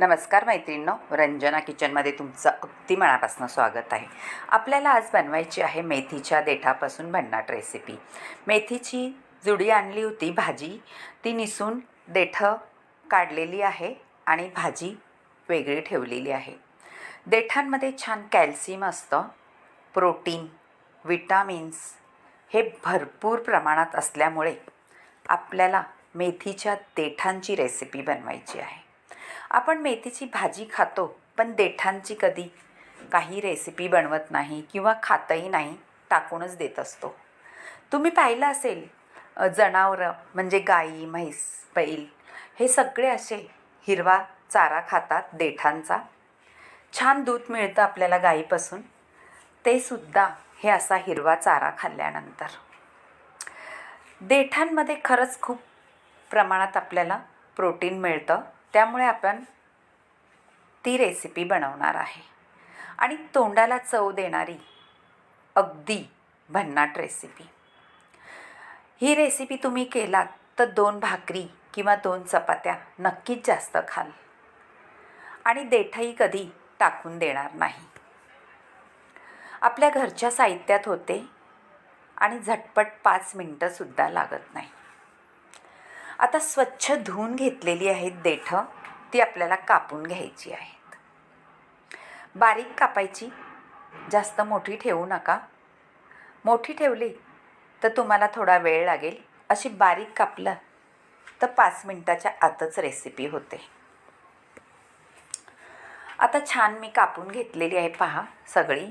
नमस्कार मैत्रिणींनो रंजना किचनमध्ये तुमचं अगदी मनापासून स्वागत आहे. आपल्याला आज बनवायची आहे मेथीच्या देठापासून भन्नाट रेसिपी मेथीची जुडी आणली होती भाजी. ती निसून देठं काढलेली आहे आणि भाजी वेगळी ठेवलेली आहे. देठांमध्ये छान कॅल्शियम असतं प्रोटीन विटामिन्स हे भरपूर प्रमाणात असल्यामुळे आपल्याला मेथीच्या देठांची रेसिपी बनवायची आहे. आपण मेथीची भाजी खातो पण देठांची कधी? काही रेसिपी बनवत नाही किंवा खातही नाही टाकूनच देत असतो. तुम्ही पाहिलं असेल जनावरं म्हणजे गाई म्हैस बैल हे सगळे असे हिरवा चारा खातात देठांचा. छान दूध मिळतं आपल्याला गाईपासून. ते सुद्धा हे असा हिरवा चारा खाल्ल्यानंतर. देठांमध्ये खरंच खूप प्रमाणात आपल्याला प्रोटीन मिळतं. त्यामुळे आपण ती रेसिपी बनवणार आहे. आणि तोंडाला चव देणारी अगदी भन्नाट रेसिपी ही रेसिपी तुम्ही केलात तर दोन भाकरी किंवा दोन चपात्या नक्कीच जास्त खाल. आणि देठही कधी टाकून देणार नाही. आपल्या घरच्या साहित्यात होते आणि झटपट पाच मिनटंसुद्धा लागत नाही. आता स्वच्छ धुवून घेतलेली आहेत देठं ती आपल्याला कापून घ्यायची आहेत. बारीक कापायची. जास्त मोठी ठेवू नका. मोठी ठेवली तर तुम्हाला थोडा वेळ लागेल. अशी बारीक कापलं तर पाच मिनटाच्या आतच रेसिपी होते. आता छान मी कापून घेतलेली आहे पहा सगळी.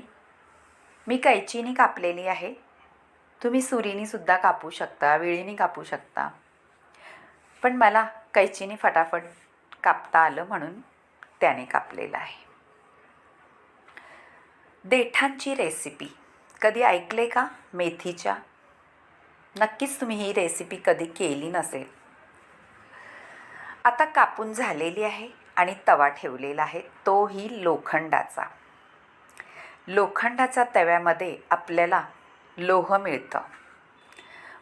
मी कैचीनी कापलेली आहे. तुम्ही सुरीनीसुद्धा कापू शकता विळीनी कापू शकता. पण मला कैचीने फटाफट कापता आलं म्हणून त्याने कापलेलं आहे. देठांची रेसिपी कधी ऐकले का मेथीच्या? नक्कीच तुम्ही ही रेसिपी कधी केली नसेल. आता कापून झालेली आहे आणि तवा ठेवलेला आहे. तोही लोखंडाचा. लोखंडाचा तव्यामध्ये आपल्याला लोह मिळतं.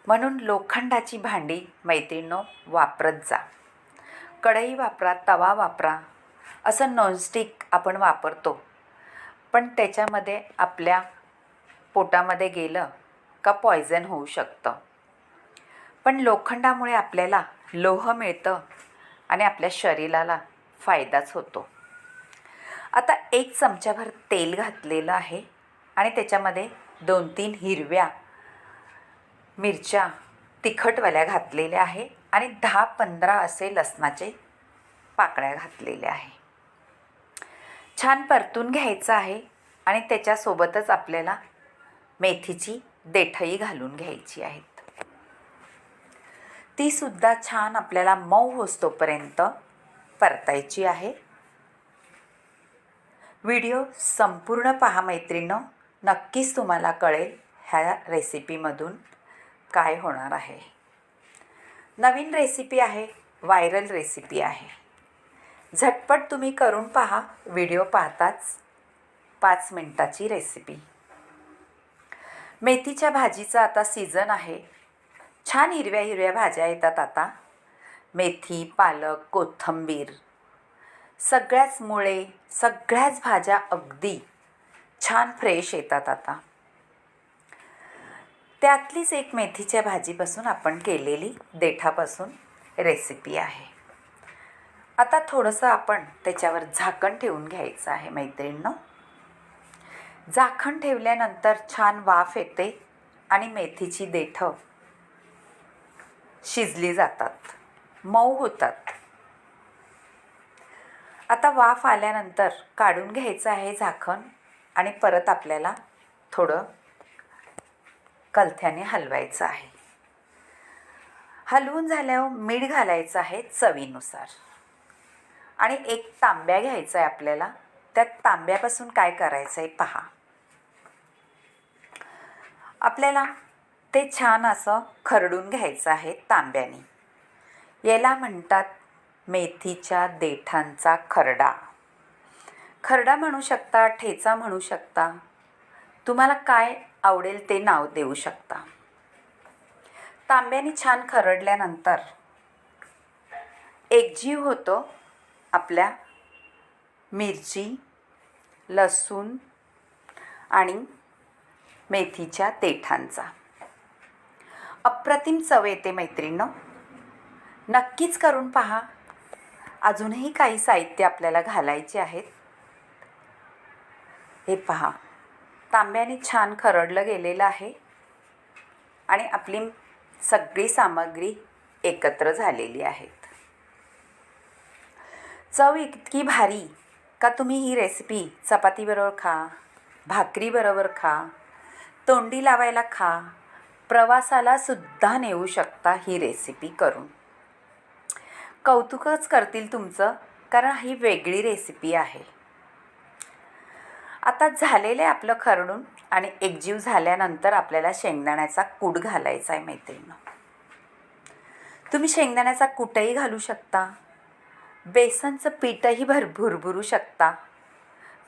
म्हणून लोखंडाची भांडी मैत्रिणींनो वापरत जा. कढई वापरा तवा वापरा असं नॉनस्टिक आपण वापरतो. पण त्याच्यामध्ये आपल्या पोटामध्ये गेलं का पॉयझन होऊ शकतं. पण लोखंडामुळे आपल्याला लोह मिळतं आणि आपल्या शरीराला फायदाच होतो. आता एक चमच्याभर तेल घातलेलं आहे आणि त्याच्यामध्ये दोन तीन हिरव्या मिरच्या तिखटवाल्या घातलेल्या आहे आणि दहा पंधरा असे लसणाचे पाकळ्या घातलेल्या आहे. छान परतून घ्यायचं आहे आणि त्याच्यासोबतच आपल्याला मेथीची देठही घालून घ्यायची आहेत. ती सुद्धा छान आपल्याला मऊ होस्तोपर्यंत परतायची आहे. व्हिडिओ संपूर्ण पहा मैत्रिणं नक्कीच तुम्हाला कळेल ह्या रेसिपीमधून काय होणार आहे? नवीन रेसिपी आहे व्हायरल रेसिपी आहे. झटपट तुम्ही करून पहा व्हिडिओ पाहताच पाच मिनटाची रेसिपी मेथीच्या भाजीचा आता सीझन आहे. छान हिरव्या हिरव्या भाज्या येतात आता. मेथी पालक कोथिंबीर सगळ्याच मुळे सगळ्याच भाज्या अगदी छान फ्रेश येतात आता. त्यातलीच एक मेथीच्या भाजीपासून आपण केलेली देठापासून रेसिपी आहे. आता थोडंसं आपण त्याच्यावर झाकण ठेवून घ्यायचं आहे मैत्रिणींनो. झाकण ठेवल्यानंतर छान वाफ येते आणि मेथीची देठं शिजली जातात मऊ होतात. आता वाफ आल्यानंतर काढून घ्यायचं आहे झाकण आणि परत आपल्याला थोडं कलथ्याने हलवायचं आहे. हलवून झाल्यावर मीठ घालायचं आहे चवीनुसार. आणि एक तांब्या घ्यायचा आहे आपल्याला. त्या तांब्यापासून काय करायचं आहे पहा. आपल्याला ते छान असं खरडून घ्यायचं आहे तांब्याने. याला म्हणतात मेथीच्या देठांचा खरडा. खरडा म्हणू शकता ठेचा म्हणू शकता. तुम्हाला काय आवडेल ते नाव देऊ शकता. तांब्याने छान खरडल्यानंतर एकजीव होतो आपल्या मिरची लसूण आणि मेथीच्या देठांचा अप्रतिम चव येते मैत्रिणीनं. नक्कीच करून पहा. अजूनही काही साहित्य आपल्याला घालायचे आहेत. हे पहा. तांब्याने छान खरडलं गेलेलं आहे आणि आपली सगळी सामग्री एकत्र झालेली आहेत. चव इतकी भारी का तुम्ही ही रेसिपी चपातीबरोबर खा भाकरीबरोबर खा तोंडी लावायला खा प्रवासाला सुद्धा नेऊ शकता ही रेसिपी करून. कौतुकच करतील तुमचं कारण ही वेगळी रेसिपी आहे. आता झालेलं आहे आपलं खरडून आणि एकजीव झाल्यानंतर आपल्याला शेंगदाण्याचा कूट घालायचा आहे मैत्रिणीनं. तुम्ही शेंगदाण्याचा कूटही घालू शकता. बेसनचं पीठही भर भुरभुरू शकता.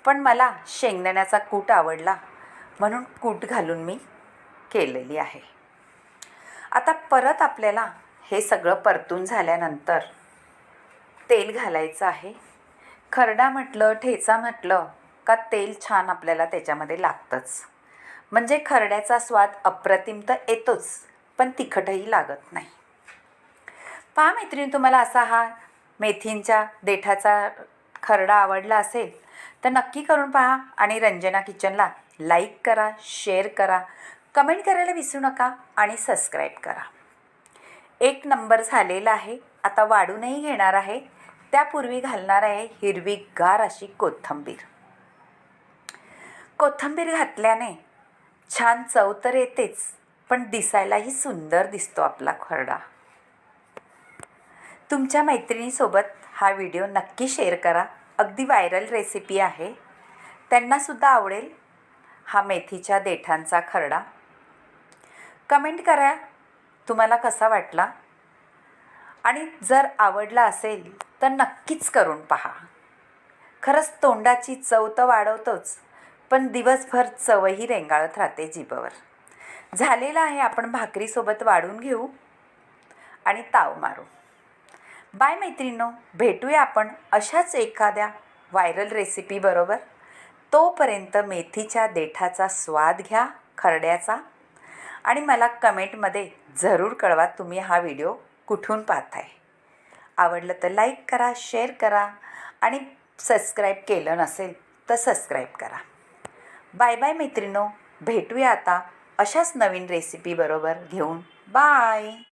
पण मला शेंगदाण्याचा कूट आवडला म्हणून कूट घालून मी केलेली आहे. आता परत आपल्याला हे सगळं परतून झाल्यानंतर तेल घालायचं आहे. खरडा म्हटलं ठेचा म्हटलं का तेल छान आपल्याला त्याच्यामध्ये लागतंच. म्हणजे खरड्याचा स्वाद अप्रतिम तर येतोच पण तिखटही लागत नाही. पहा मैत्रिणी तुम्हाला असा हा मेथींच्या देठाचा खरडा आवडला असेल तर नक्की करून पहा आणि रंजना किचनला लाईक करा शेअर करा कमेंट करायला विसरू नका आणि सबस्क्राईब करा. एक नंबर झालेला आहे आता वाढूनही घेणार आहे त्यापूर्वी घालणार आहे हिरवीगार अशी कोथिंबीर. कोथिंबीर घातल्याने छान चव तर येतेच पण दिसायलाही सुंदर दिसतो आपला खरडा. तुमच्या मैत्रिणीसोबत हा व्हिडिओ नक्की शेअर करा. अगदी व्हायरल रेसिपी आहे. त्यांनासुद्धा आवडेल हा मेथीच्या देठांचा खरडा. कमेंट करा तुम्हाला कसा वाटला. आणि जर आवडला असेल तर नक्कीच करून पहा. खरंच तोंडाची चव तर वाढवतोच. पण दिवसभर चवही रेंगाळत राहते जिभेवर. झालेलं आहे आपण भाकरीसोबत वाढून घेऊ आणि ताव मारू. बाय मैत्रिणो भेटूया आपण अशाच एखाद्या व्हायरल रेसिपीबरोबर तोपर्यंत मेथीच्या देठाचा स्वाद घ्या खरड्याचा. आणि मला कमेंटमध्ये जरूर कळवा तुम्ही हा व्हिडिओ कुठून पाहताय. आवडलं तर लाईक करा शेअर करा. आणि सबस्क्राईब केलं नसेल तर सबस्क्राईब करा. बाय बाय मैत्रिणो भेटूया आता अशाच नवीन रेसिपीबरोबर घेऊन. बाय!